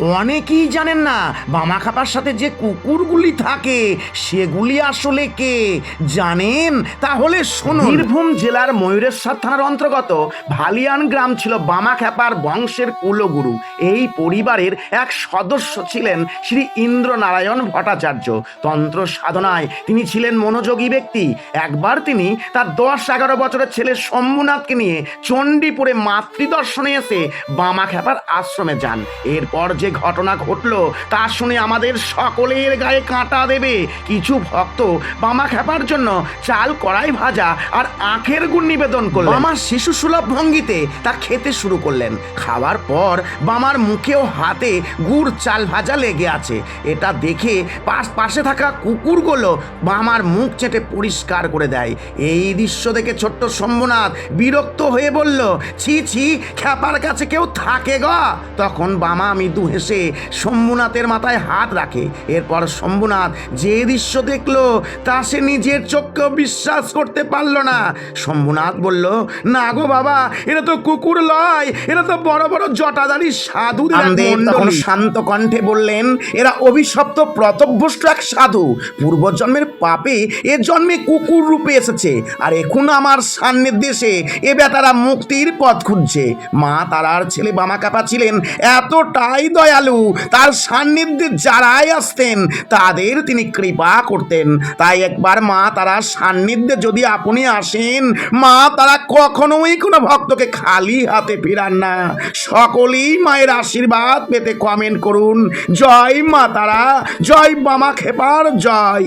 অনেকেই জানেন না বামা খাপার সাথে যে কুকুরগুলি থাকে, সেগুলি আসলে কে? জানেন? তাহলে শুনুন। বীরভূম জেলার ময়ূরেশ্বর থানার অন্তর্গত ভালিয়ান গ্রাম ছিল বামা খ্যাপার বংশের কুলগুরু। এই পরিবারের এক সদস্য ছিলেন শ্রী ইন্দ্রনারায়ণ ভট্টাচার্য। তন্ত্র সাধনায় তিনি ছিলেন মনোযোগী ব্যক্তি। একবার তিনি তার দশ এগারো বছরের ছেলে শম্ভুনাথকে নিয়ে চণ্ডীপুরে মাতৃদর্শনে এসে বামা খ্যাপার আশ্রমে যান। এরপর যে ঘটনা ঘটলো তা শুনে আমাদের সকলের গায়ে কাঁটা দেবে। কিছু ভক্ত বামা খ্যাপার জন্য চাল কড়াই ভাজা আর আখের গুড় নিবেদন করলেন। বামার শিশু সুলভ ভঙ্গিতে তা খেতে শুরু করলেন। খাওয়ার পর বামার মুখেও হাতে গুড় চাল ভাজা লেগে আছে। এটা দেখে পাশ পাশে থাকা কুকুরগুলো বামার মুখ চেটে পরিষ্কার করে দেয়। এই দৃশ্য দেখে ছোট্ট শম্ভুনাথ বিরক্ত হয়ে বলল, ছি ছি, খ্যাপার কাছে কেউ থাকে গো? তখন বামা আমি মৃদু হেসে শম্ভুনাথের মাথায় হাত রাখে। এরপর শম্ভুনাথ যে দৃশ্য দেখল তা সে নিজের চোখকেও বিশ্বাস করতে পারল না। শম্ভুনাথ বলল না গো বাবা এরা তো কুকুর লয় এরা তো বড় বড় জটাধারী সাধু তখন শান্ত কণ্ঠে বললেন এরা অভিশপ্ত প্রতভ্যষ্ট এক সাধু। পূর্বজন্মের পাপে এ জন্মে কুকুর রূপে এসেছে আর এখন আমার সান্নিধ্যে এসে এ বেতারা মুক্তির পথ খুঁজছে। মা তারার ছেলে বামা কাপা ছিলেন এতটাই দয়ালু, তার সান্নিধ্যে যারাই আসতেন, তাদের তিনি কৃপা করতেন। তাই একবার মা তারা সান্নিধ্যে যদি আপনি আসেন, মা তারা কখনোই কোনো ভক্তকে খালি হাতে ফিরান না। সকলেই মায়ের আশীর্বাদ পেতে কমেন্ট করুন। জয় মা তারা, জয় মামা খেপার জয়।